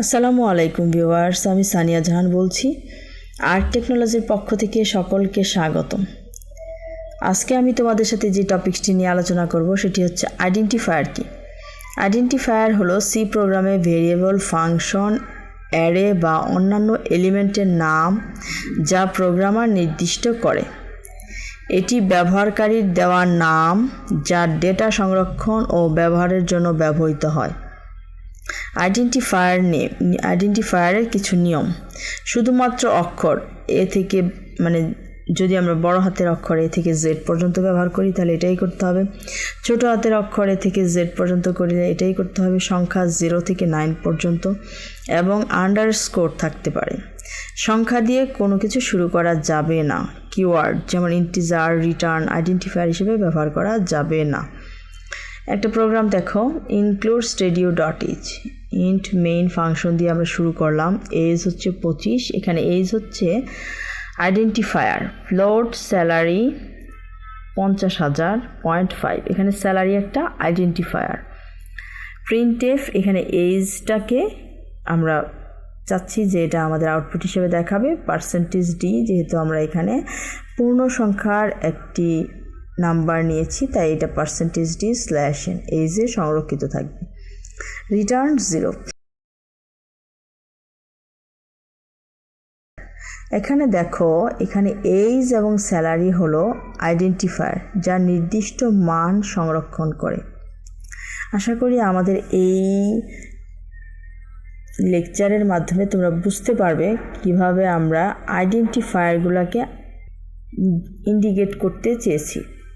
আসসালামু আলাইকুম ভিউয়ার্স, আমি সানিয়া জাহান বলছি। আর্ট টেকনোলজির পক্ষ থেকে সকলকে স্বাগতম। আজকে আমি তোমাদের সাথে যে টপিকসটি নিয়ে আলোচনা করব, সেটি হচ্ছে আইডেন্টিফায়ার কি? আইডেন্টিফায়ার হলো সি প্রোগ্রামে ভেরিয়েবল, ফাংশন, অ্যারে বা অন্যান্য এলিমেন্টের নাম যা প্রোগ্রামার নির্দিষ্ট করে। এটি ব্যবহারকারীর দেওয়া নাম যা ডেটা সংরক্ষণ ও ব্যবহারের জন্য ব্যবহৃত হয়। আইডেন্টিফায়ার নেম আইডেন্টিফায়ারের কিছু নিয়ম। শুধুমাত্র অক্ষর, এ থেকে মানে যদি আমরা বড় হাতের অক্ষর এ থেকে জেড পর্যন্ত ব্যবহার করি, তাহলে এটাই করতে হবে। ছোট হাতের অক্ষর এ থেকে জেড পর্যন্ত করিলে এটাই করতে হবে, সংখ্যা জিরো থেকে নাইন পর্যন্ত এবং আন্ডার স্কোর থাকতে পারে। সংখ্যা দিয়ে কোনো কিছু শুরু করা যাবে না। কিওয়ার্ড যেমন ইন্টিজার রিটার্ন আইডেন্টিফায়ার হিসেবে ব্যবহার করা যাবে না। একটা প্রোগ্রাম দেখো include stdio dot h int main function দিয়ে আমরা শুরু করলাম। এজ হচ্ছে পঁচিশ। এখানে এজ হচ্ছে আইডেন্টিফায়ার ফ্লোট স্যালারি পঞ্চাশ হাজার পয়েন্ট ফাইভ এখানে স্যালারি একটা আইডেন্টিফায়ার প্রিন্টেফ এখানে এজটাকে আমরা চাচ্ছি যে এটা আমাদের আউটপুট হিসেবে দেখাবে। পার্সেন্টেজ ডি যেহেতু আমরা এখানে পূর্ণ সংখ্যার একটি নাম্বার নিয়েছি, তাই এটা পার্সেন্টেজ ডি স্ল্যাশ এন এইজে সংরক্ষিত থাকবে। Return zero. এখানে দেখো, এখানে এইজ এবং স্যালারি হলো আইডেন্টিফায়ার, যা নির্দিষ্ট মান সংরক্ষণ করে। আশা করি আমাদের এই লেকচারের মাধ্যমে তোমরা বুঝতে পারবে কীভাবে আমরা আইডেন্টিফায়ারগুলোকে ইন্ডিকেট করতে চেয়েছি।